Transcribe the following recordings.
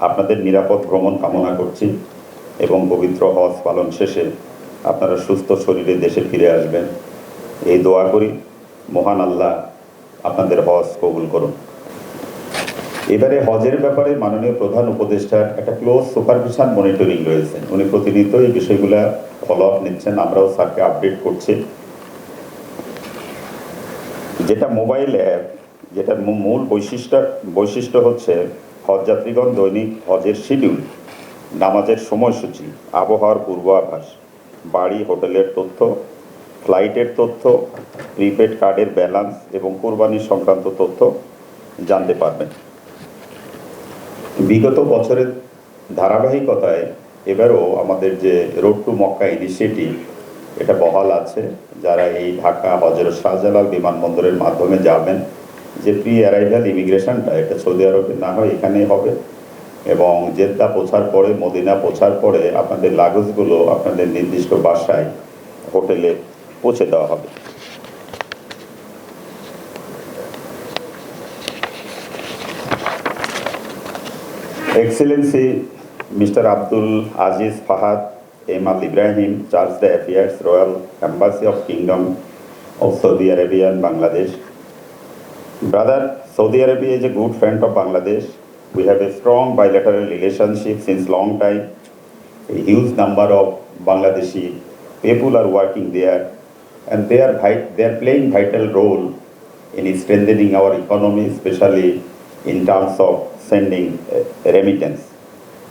আপনাদের নিরাপদ ভ্রমণ কামনা করছি এবং পবিত্র হজ পালন শেষে আপনারা সুস্থ শরীরে দেশে ফিরে আসবেন। এই দোয়া করি, মহান আল্লাহ আপনাদের হজ কবুল করুন। এবারে হজের ব্যাপারে মাননীয় প্রধান উপদেষ্টার একটা ক্লোজ সুপারভিশন মনিটরিং রয়েছে। উনি প্রতিনিয়ত এই বিষয়গুলা ফলো আপ নিচ্ছেন, আমরাও স্যারকে আপডেট করছি। যেটা মোবাইল অ্যাপ যেটার মূ- মূল বৈশিষ্ট্য বৈশিষ্ট্য হচ্ছে হজযাত্রীগণ দৈনিক হজের শিডিউল নামাজের সময়সূচি, আবহাওয়ার পূর্বাভাস, বাড়ি, হোটেলের তথ্য, ফ্লাইটের তথ্য, প্রিপেড কার্ডের ব্যালেন্স এবং কোরবানি সংক্রান্ত তথ্য জানতে পারবেন। বিগত বছরের ধারাবাহিকতায় এবারও আমাদের যে রোড টু মক্কা ইনিশিয়েটিভ এটা বহাল আছে। যারা এই ঢাকা হজরত শাহজালাল বিমানবন্দরের মাধ্যমে যাবেন যে প্রি অ্যারাইভাল ইমিগ্রেশনটা, এটা সৌদি আরবে না হয়, এখানেই হবে। এবং জেদ্দা পৌঁছার পরে, মদিনা পৌঁছার পরে আপনাদের লাগেজগুলো আপনাদের নির্দিষ্ট বাসায়, হোটেলে পৌঁছে দেওয়া হবে। Excellency mister Abdul Aziz Fahad M Al Ibrahim charge the affairs, royal embassy of kingdom of Saudi Arabian Bangladesh. Brother, Saudi Arabia is a good friend of Bangladesh. We have a strong bilateral relationship since long time. A huge number of Bangladeshi people are working there and they are, they are playing vital role in strengthening our economy, especially in terms of sending uh, remittance.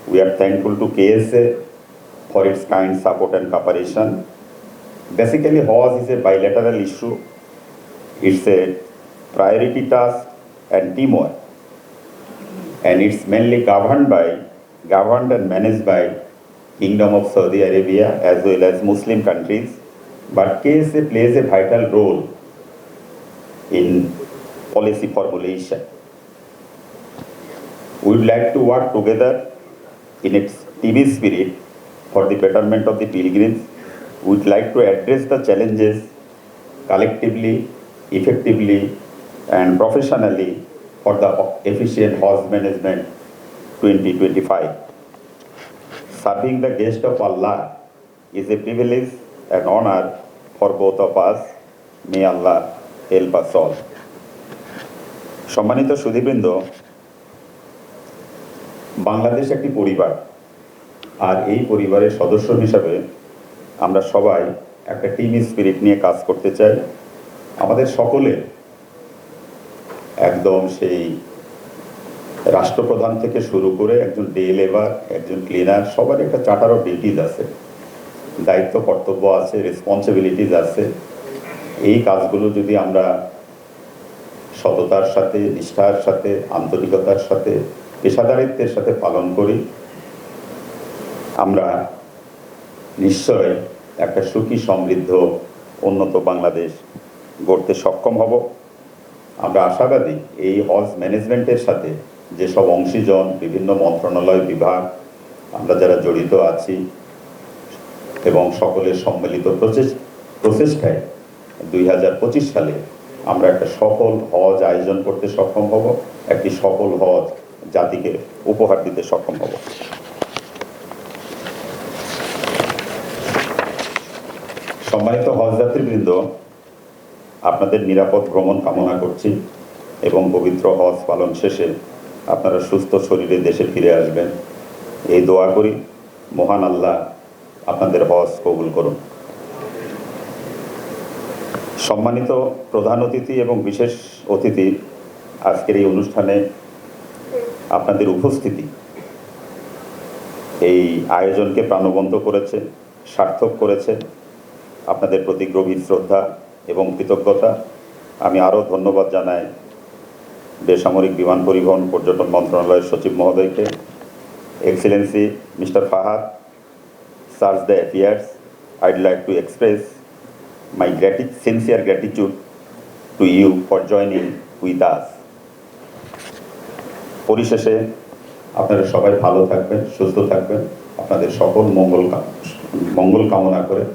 We are thankful to KSA for its kind support and cooperation. Basically, Hajj is a bilateral issue. It's a priority task and teamwork. And it's mainly governed by, governed and managed by Kingdom of Saudi Arabia as well as Muslim countries. But KSA plays a vital role in policy formulation. We would like to work together in its TV spirit for the betterment of the pilgrims. We would like to address the challenges collectively, effectively, and professionally for the efficient Hajj management 2025. Serving the guest of Allah is a privilege and honor for both of us. May Allah help us all. সম্মানিত সুধীবৃন্দ বাংলাদেশ একটি পরিবার আর এই পরিবারের সদস্য হিসাবে আমরা সবাই একটা টিম স্পিরিট নিয়ে কাজ করতে চাই আমাদের সকলে একদম সেই রাষ্ট্রপ্রধান থেকে শুরু করে একজন ডে লেবার, একজন ক্লিনার সবার একটা চার্টার অফ ডিউটিজ আছে। দায়িত্ব, কর্তব্য আছে রেসপন্সিবিলিটিস আছে। এই কাজগুলো যদি আমরা সততার সাথে, নিষ্ঠার সাথে, আন্তরিকতার সাথে, পেশাদারিত্বের সাথে পালন করি, আমরা নিশ্চয় একটা সুখী, সমৃদ্ধ, উন্নত বাংলাদেশ গড়তে সক্ষম হব। আমরা আশাবাদী এই হজ ম্যানেজমেন্টের সাথে যেসব অংশীজন, বিভিন্ন মন্ত্রণালয় বিভাগ, আমরা যারা জড়িত আছি এবং সকলের সম্মিলিত প্রচেষ- প্রচেষ্টায় দুই হাজার পঁচিশ সালে আমরা একটা সফল হজ আয়োজন করতে সক্ষম হব, একটি সফল হজ জাতিকে উপহার দিতে সক্ষম হব। সম্মানিত হজ হজযাত্রীবৃন্দ আপনাদের নিরাপদ ভ্রমণ কামনা করছি এবং পবিত্র হজ পালন শেষে আপনারা সুস্থ শরীরে দেশে ফিরে আসবেন। এই দোয়া করি, মহান আল্লাহ আপনাদের হজ কবুল করুন। সম্মানিত প্রধান অতিথি এবং বিশেষ অতিথি, আজকের এই অনুষ্ঠানে আপনাদের উপস্থিতি, এই আয়োজনকে প্রাণবন্ত করেছে, সার্থক করেছে। আপনাদের প্রতি গভীর শ্রদ্ধা এবং কৃতজ্ঞতা। আমি আরও ধন্যবাদ জানাই বেসামরিক বিমান পরিবহন পর্যটন মন্ত্রণালয়ের সচিব মহোদয়কে। Excellency mister Fahad search the affairs I'd like to express my grati- sincere gratitude to you for joining with us. পরিশেষে আপনারা সবাই ভালো থাকবেন, সুস্থ থাকবেন। আপনাদের সকল মঙ্গল মঙ্গল কামনা করে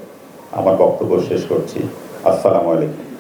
আমার বক্তব্য শেষ করছি। আসসালামু আলাইকুম।